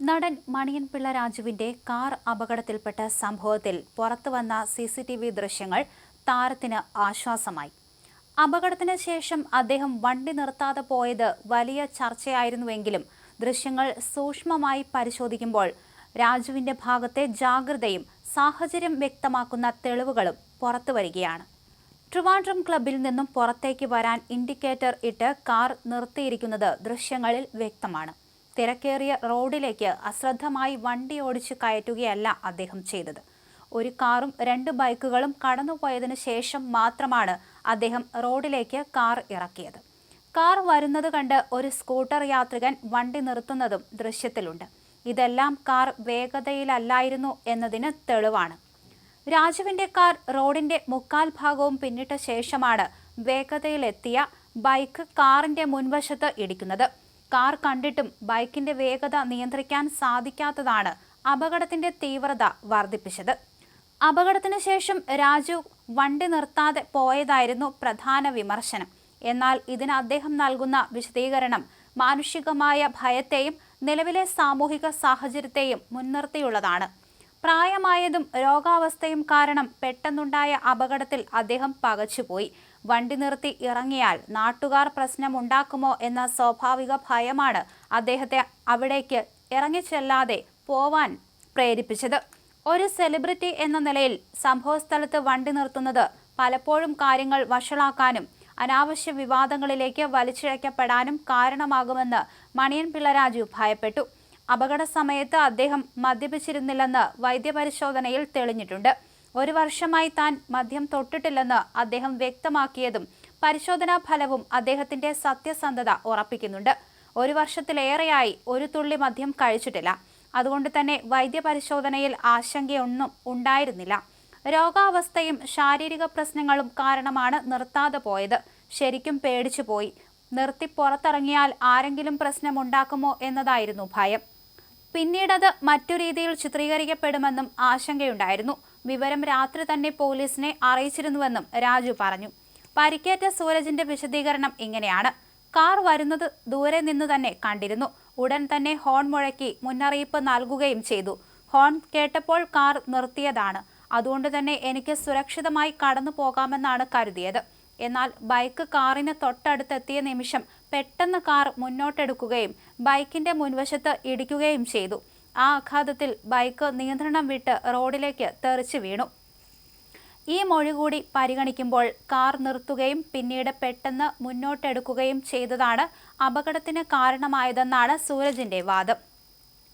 നടൻ മണിയൻപിള്ള രാജുവിന്റെ കാർ അപകടത്തിൽപ്പെട്ട സംഭവത്തിൽ പുറത്തുവന്ന സി സി ടി വി ദൃശ്യങ്ങൾ താരത്തിന് ആശ്വാസമായി. അപകടത്തിന് ശേഷം അദ്ദേഹം വണ്ടി നിർത്താതെ പോയത് വലിയ ചർച്ചയായിരുന്നുവെങ്കിലും ദൃശ്യങ്ങൾ സൂക്ഷ്മമായി പരിശോധിക്കുമ്പോൾ രാജുവിന്റെ ഭാഗത്തെ ജാഗ്രതയും സാഹചര്യം വ്യക്തമാക്കുന്ന തെളിവുകളും പുറത്തുവരികയാണ് ട്രിവാൻഡ്രം ക്ലബിൽ നിന്നും പുറത്തേക്ക് വരാൻ ഇൻഡിക്കേറ്റർ ഇട്ട് കാർ നിർത്തിയിരിക്കുന്നത് ദൃശ്യങ്ങളിൽ വ്യക്തമാണ്. തിരക്കേറിയ റോഡിലേക്ക് അശ്രദ്ധമായി വണ്ടി ഓടിച്ച് കയറ്റുകയല്ല അദ്ദേഹം ചെയ്തത്. ഒരു കാറും രണ്ട് ബൈക്കുകളും കടന്നുപോയതിനു ശേഷം മാത്രമാണ് അദ്ദേഹം റോഡിലേക്ക് കാർ ഇറക്കിയത്. കാർ വരുന്നത് കണ്ട് ഒരു സ്കൂട്ടർ യാത്രികൻ വണ്ടി നിർത്തുന്നതും ദൃശ്യത്തിലുണ്ട്. ഇതെല്ലാം കാർ വേഗതയിലല്ലായിരുന്നു എന്നതിന് തെളിവാണ്. രാജുവിന്റെ കാർ റോഡിന്റെ മുക്കാൽ ഭാഗവും പിന്നിട്ട ശേഷമാണ് വേഗതയിലെത്തിയ ബൈക്ക് കാറിന്റെ മുൻവശത്ത് ഇടിക്കുന്നത്. കാർ കണ്ടിട്ടും ബൈക്കിന്റെ വേഗത നിയന്ത്രിക്കാൻ സാധിക്കാത്തതാണ് അപകടത്തിന്റെ തീവ്രത വർദ്ധിപ്പിച്ചത്. അപകടത്തിന് ശേഷം രാജു വണ്ടി നിർത്താതെ പോയതായിരുന്നു പ്രധാന വിമർശനം. എന്നാൽ ഇതിന് അദ്ദേഹം നൽകുന്ന വിശദീകരണം മാനുഷികമായ ഭയത്തെയും നിലവിലെ സാമൂഹിക സാഹചര്യത്തെയും മുൻനിർത്തിയുള്ളതാണ്. പ്രായമായതും രോഗാവസ്ഥയും കാരണം പെട്ടെന്നുണ്ടായ അപകടത്തിൽ അദ്ദേഹം പകച്ചുപോയി. വണ്ടി നിർത്തി ഇറങ്ങിയാൽ നാട്ടുകാർ പ്രശ്നമുണ്ടാക്കുമോ എന്ന സ്വാഭാവിക ഭയമാണ് അദ്ദേഹത്തെ അവിടേക്ക് ഇറങ്ങിച്ചെല്ലാതെ പോവാൻ പ്രേരിപ്പിച്ചത്. ഒരു സെലിബ്രിറ്റി എന്ന നിലയിൽ സംഭവസ്ഥലത്ത് വണ്ടി നിർത്തുന്നത് പലപ്പോഴും കാര്യങ്ങൾ വഷളാക്കാനും അനാവശ്യ വിവാദങ്ങളിലേക്ക് വലിച്ചിഴക്കപ്പെടാനും കാരണമാകുമെന്ന് മണിയൻ പിള്ളരാജു ഭയപ്പെട്ടു. അപകട സമയത്ത് അദ്ദേഹം മദ്യപിച്ചിരുന്നില്ലെന്ന് വൈദ്യപരിശോധനയിൽ തെളിഞ്ഞിട്ടുണ്ട്. ഒരു വർഷമായി താൻ മദ്യം തൊട്ടിട്ടില്ലെന്ന് അദ്ദേഹം വ്യക്തമാക്കിയതും പരിശോധനാ ഫലവും അദ്ദേഹത്തിന്റെ സത്യസന്ധത ഉറപ്പിക്കുന്നുണ്ട്. ഒരു വർഷത്തിലേറെയായി ഒരു തുള്ളി മദ്യം കഴിച്ചിട്ടില്ല. അതുകൊണ്ട് തന്നെ വൈദ്യപരിശോധനയിൽ ആശങ്കയൊന്നും ഉണ്ടായിരുന്നില്ല. രോഗാവസ്ഥയും ശാരീരിക പ്രശ്നങ്ങളും കാരണമാണ് നിർത്താതെ പോയത്. ശരിക്കും പേടിച്ചു പോയി. നിർത്തി പുറത്തിറങ്ങിയാൽ ആരെങ്കിലും പ്രശ്നമുണ്ടാക്കുമോ എന്നതായിരുന്നു ഭയം. പിന്നീടത് മറ്റു രീതിയിൽ ചിത്രീകരിക്കപ്പെടുമെന്നും ആശങ്കയുണ്ടായിരുന്നു. വിവരം രാത്രി തന്നെ പോലീസിനെ അറിയിച്ചിരുന്നുവെന്നും രാജു പറഞ്ഞു. പരിക്കേറ്റ സൂരജിന്റെ വിശദീകരണം ഇങ്ങനെയാണ്. കാർ വരുന്നത് ദൂരെ നിന്ന് തന്നെ കണ്ടിരുന്നു. ഉടൻ തന്നെ ഹോൺ മുഴക്കി മുന്നറിയിപ്പ് നൽകുകയും ചെയ്തു. ഹോൺ കേട്ടപ്പോൾ കാർ നിർത്തിയതാണ്. അതുകൊണ്ട് തന്നെ എനിക്ക് സുരക്ഷിതമായി കടന്നു പോകാമെന്നാണ് കരുതിയത്. എന്നാൽ ബൈക്ക് കാറിന് തൊട്ടടുത്തെത്തിയ നിമിഷം പെട്ടെന്ന് കാർ മുന്നോട്ടെടുക്കുകയും ബൈക്കിന്റെ മുൻവശത്ത് ഇടിക്കുകയും ചെയ്തു. ആ ആഘാതത്തിൽ ബൈക്ക് നിയന്ത്രണം വിട്ട് റോഡിലേക്ക് തെറിച്ചു വീണു. ഈ മൊഴി കൂടി പരിഗണിക്കുമ്പോൾ കാർ നിർത്തുകയും പിന്നീട് പെട്ടെന്ന് മുന്നോട്ടെടുക്കുകയും ചെയ്തതാണ് അപകടത്തിന് കാരണമായതെന്നാണ് സൂരജിന്റെ വാദം.